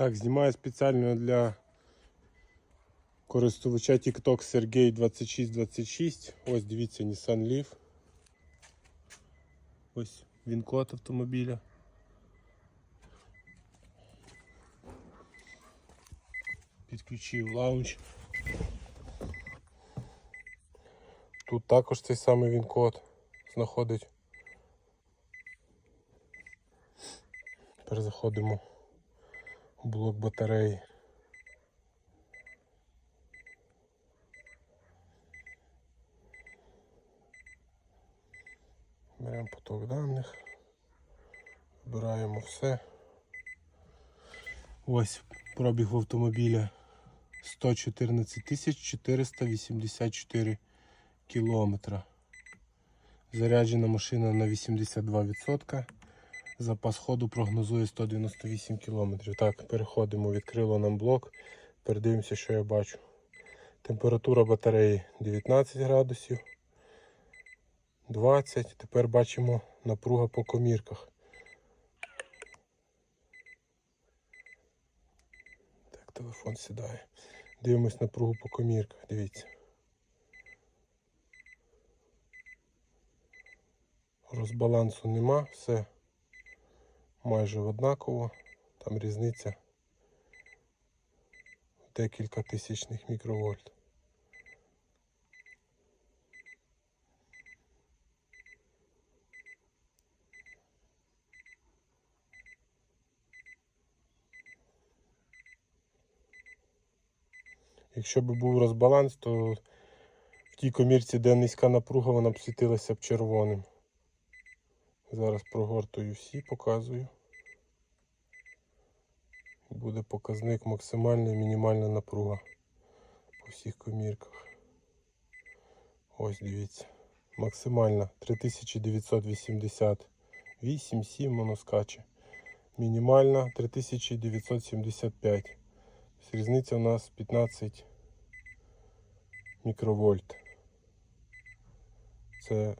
Так, знімаю спеціально для користувача TikTok Сергій 2626. Ось дивіться Nissan Leaf. Ось він код автомобіля. Підключив лаунч. Тут також цей самий він код знаходить. Тепер заходимо в блок батареї. Беремо поток даних, вибираємо все. Ось пробіг в автомобіля 114 тисяч 484 кілометра. Заряджена машина на 82%. Запас ходу прогнозує 198 км. Так, переходимо, відкрило нам блок. Передивимося, що я бачу. Температура батареї 19 градусів. 20. Тепер бачимо напруга по комірках. Так, телефон сідає. Дивимось напругу по комірках. Дивіться. Розбалансу нема, все майже однаково. Там різниця декілька тисячних мікровольт. Якщо б був розбаланс, то в тій комірці, де низька напруга, вона б світилася б червоним. Зараз прогортую всі, показую. Буде показник максимальна і мінімальна напруга по всіх комірках. Ось дивіться. Максимальна 3988, 7 воно скаче. Мінімальна 3975. Тобто Різниця у нас 15 мікровольт. Це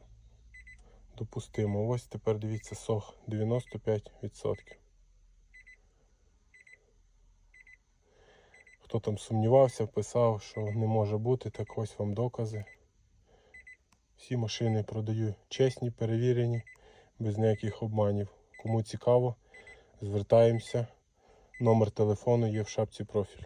допустимо. Ось тепер дивіться сох 95%. Хто там сумнівався, писав, що не може бути, так ось вам докази. Всі машини продаю чесні, перевірені, без ніяких обманів. Кому цікаво, звертаємося. Номер телефону є в шапці профілю.